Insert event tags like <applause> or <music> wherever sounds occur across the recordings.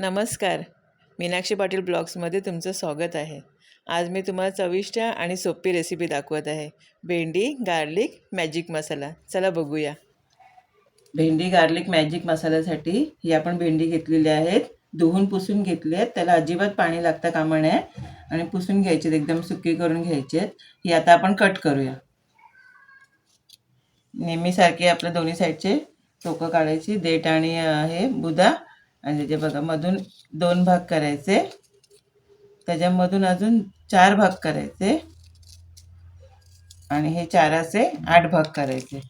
नमस्कार. मीनाक्षी पाटील ब्लॉग्समध्ये तुमचं स्वागत आहे. आज मी तुम्हाला चविष्ट आणि सोपी रेसिपी दाखवत आहे. भेंडी गार्लिक मॅजिक मसाला चला बघूया. भेंडी गार्लिक मॅजिक मसाल्यासाठी ही आपण भेंडी घेतलेली आहेत. धुवून पुसून घेतली आहेत. त्याला अजिबात पाणी लागतं कामा नये आणि पुसून घ्यायचे एकदम सुकी करून घ्यायचे आहेत ही आता आपण कट करूया. नेहमीसारखे आपल्या दोन्ही साईडचे टोकं काढायची. देठ आणि हे बुधा आणि त्याचे बघा मधून दोन भाग करायचे. त्याच्यामधून अजून चार भाग करायचे. आणि हे चाराचे आठ भाग करायचे.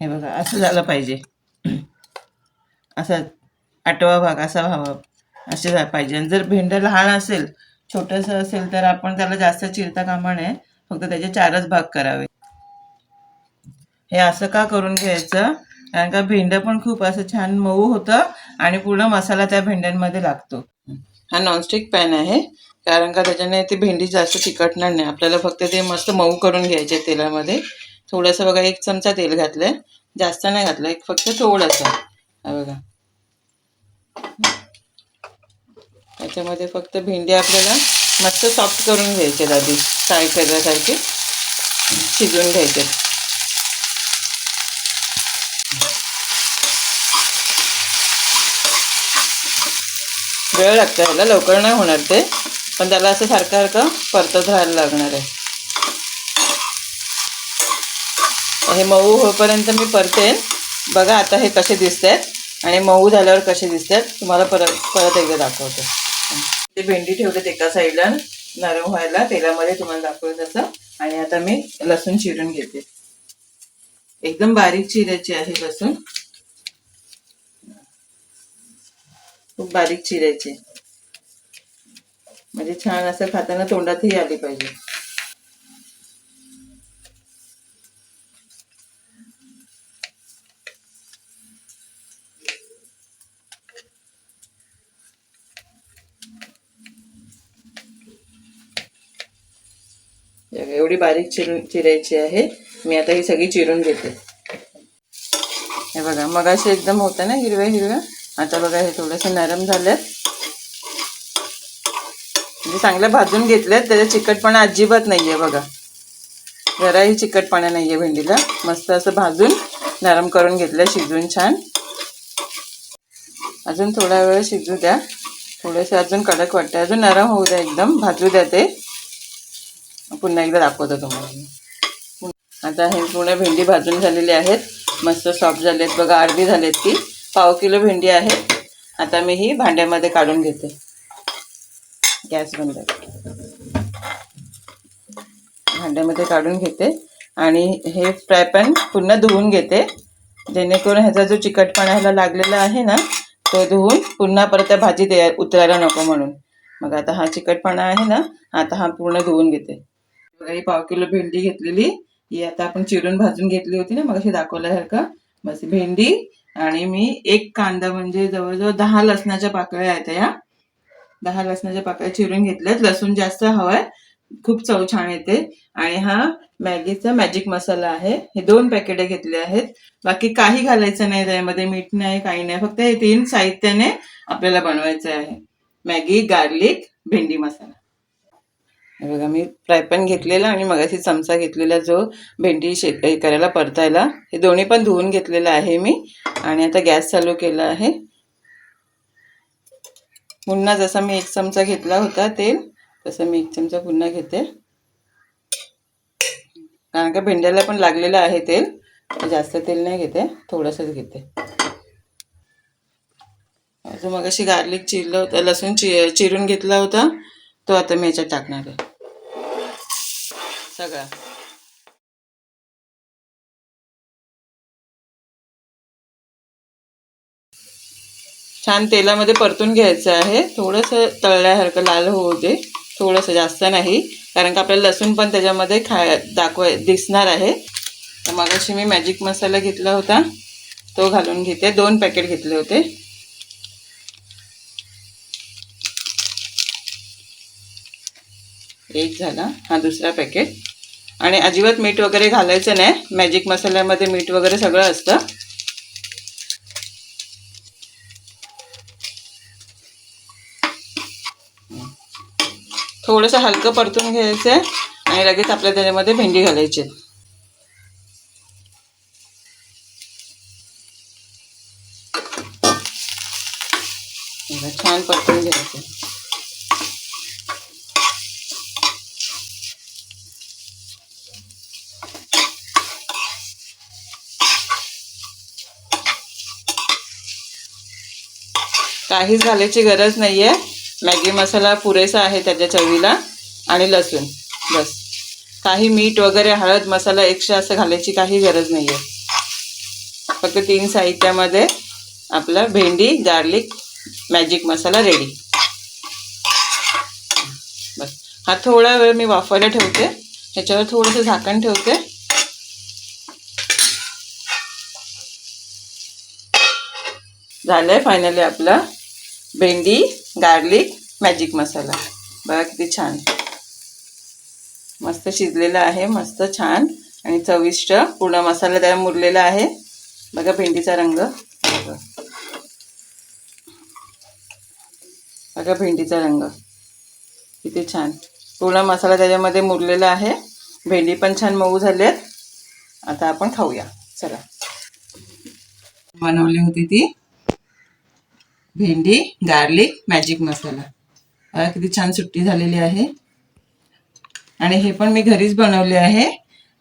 हे बघा असं झालं पाहिजे. असा आठवा भाग असा व्हावा असे झालं पाहिजे. आणि जर भेंड लहान असेल छोटंसं असेल तर आपण त्याला जास्त चिरता कामा नये. फक्त त्याचे चारच भाग करावे. हे असं का करून घ्यायचं? कारण का भेंडं पण खूप असं छान मऊ होतं आणि पूर्ण मसाला त्या भेंड्यांमध्ये लागतो. हा नॉनस्टिक पॅन आहे. कारण का त्याच्याने ते भेंडी जास्त चिकटणार नाही. आपल्याला फक्त ते मस्त मऊ करून घ्यायचे तेलामध्ये. थोडंसं बघा एक चमचा तेल घातलंय. जास्त नाही घातलं एक फक्त थोडंसं. बघा. त्याच्यामध्ये फक्त भेंडी आपल्याला मस्त सॉफ्ट करून घ्यायचे आधी. फ्राय करण्यासारखे शिजवून घ्यायचे. वेळ लागतो ह्याला लवकर नाही होणार ते. पण त्याला असं सारखं सारखं परतत राहायला लागणार आहे. हे मऊ होईपर्यंत मी परतेन. बघा आता हे कसे दिसत आहेत आणि मऊ झाल्यावर कसे दिसत आहेत तुम्हाला परत परत एकदा दाखवते. ते भेंडी ठेवलेत एका साईडला नरम व्हायला तेलामध्ये तुम्हाला दाखवलं तसं. आणि आता मी लसूण चिरून घेते. एकदम बारीक चिरायची आहे लसूण. खूप बारीक चिरायचे. म्हणजे छान असं खाताना तोंडातही आली पाहिजे. एवढी बारीक चिरून चिरायची आहे. मी आता ही सगळी चिरून घेते. हे बघा मगाशी एकदम होतं ना हिरव्या हिरव्या आता बघा हे थोडंसं नरम झालेत. म्हणजे चांगल्या भाजून घेतलेत त्याच्या चिकटपणा अजिबात नाहीये बघा. जराही चिकटपणा नाहीये भेंडीला. मस्त असं भाजून नरम करून घेतलं शिजून छान. अजून थोडा वेळ शिजू द्या. थोडेसे अजून कडक वाटते अजून नरम होऊ द्या एकदम. भाजू द्या ते. पुन्हा एकदा दाखवतो तुम्हाला. आता हे पूर्ण भेंडी भाजून झालेली आहेत. मस्त सॉफ्ट झालेत बघा. अर्धी झालेत ती. पाव किलो भेंडी आहे. आता मी ही भांड्यामध्ये काढून घेते. गॅस बंद भांड्यामध्ये काढून घेते. आणि हे फ्राय पॅन पुन्हा धुवून घेते. जेणेकरून ह्याचा जो चिकटपणा ह्याला लागलेला आहे ना तो धुवून पुन्हा परत त्या भाजी या- उतरायला नको म्हणून. मग आता हा चिकटपणा आहे ना आता हा पूर्ण धुवून घेते. बघा ही पाव किलो भेंडी घेतलेली. ही आता आपण चिरून भाजून घेतली होती ना मग अशी दाखवल्यासारखं. बस भेंडी आणि मी एक कांदा म्हणजे जवळजवळ दहा लसणाच्या पाकळ्या आहेत या दहा लसणाच्या पाकळ्या चिरून घेतल्यात. लसूण जास्त हवाय. खूप चव छान येते. आणि हा मॅगीचा मॅजिक मसाला आहे. हे दोन पॅकेट घेतले आहेत. बाकी काही घालायचं नाही त्यामध्ये. मीठ नाही काही नाही. फक्त हे तीन साहित्याने आपल्याला बनवायचं आहे. मॅगी गार्लिक भेंडी मसाला. हे बघा मी फ्रायपॅन घेतलेला आणि मगाशी चमचा घेतलेला जो भेंडी शे हे करायला परतायला हे दोन्ही पण धुवून घेतलेलं आहे मी. आणि आता गॅस चालू केला आहे. पुन्हा जसा मी एक चमचा घेतला होता तेल तसं मी एक चमचा पुन्हा घेते. कारण का भेंड्याला पण लागलेलं आहे तेल जास्त तेल नाही घेते थोडंसंच घेते. जो मग अशी गार्लिक चिरलं होतं लसूण चि चिरून घेतला होता तो आता मी याच्यात टाकणार आहे. सगळा. छान तेलामध्ये परतून घ्यायचं आहे. थोडंसं तळल्यासारखं लाल होऊ दे. थोडंसं जास्त नाही. कारण का आपल्याला लसूण पण त्याच्यामध्ये खाय दाखवाय दिसणार आहे. तर मगाशी मी मॅजिक मसाला घेतला होता. तो घालून घेते. दोन पॅकेट घेतले होते. एक झाला. हा दुसरा पॅकेट आणि अजिबात मीठ वगैरे घालायचं नाही. मॅजिक मसाल्यामध्ये मीठ वगैरे सगळं असतं. थोडंसं हलकं परतून घ्यायचं आहे आणि लगेच आपल्या त्याच्यामध्ये भेंडी घालायची. छान परतून घ्यायचं काहीच घालायची गरज नाही आहे मॅगी मसाला पुरेसा आहे त्याच्या चवीला. आणि लसूण. बस. काही मीठ वगैरे हळद मसाला एक्स्ट्रा असं घालायची काही गरज नाही आहे फक्त तीन साहित्यामध्ये आपला भेंडी गार्लिक मॅजिक मसाला रेडी बस. हा थोडा वेळ मी वाफायला ठेवते. ह्याच्यावर थोडंसं झाकण ठेवते. झालं आहे फायनली आपलं भेंडी गार्लिक मॅजिक मसाला. बघा किती छान. मस्त शिजलेला आहे मस्त छान. आणि चविष्ट पूर्ण मसाला त्याला मुरलेला आहे. बघा भेंडीचा रंग. बघा. बघा भेंडीचा रंग. किती छान. पूर्ण मसाला त्याच्यामध्ये मुरलेला आहे. भेंडी पण छान मऊ झालेत. आता आपण खाऊया. चला. बनवली होती ती. भेंडी गार्लिक मॅजिक मसाला बघा किती छान सुट्टी झालेली आहे. आणि हे पण मी घरीच बनवले आहे.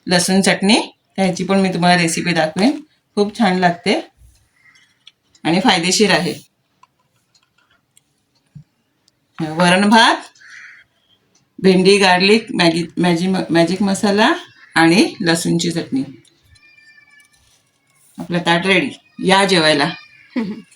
लसूण चटणी त्याची पण मी तुम्हाला रेसिपी दाखवेन. खूप छान लागते. आणि फायदेशीर आहे. वरण भात भेंडी गार्लिक मॅगी मॅजी मॅजिक मसाला आणि लसूणची चटणी. आपलं ताट रेडी या जेवायला. <laughs>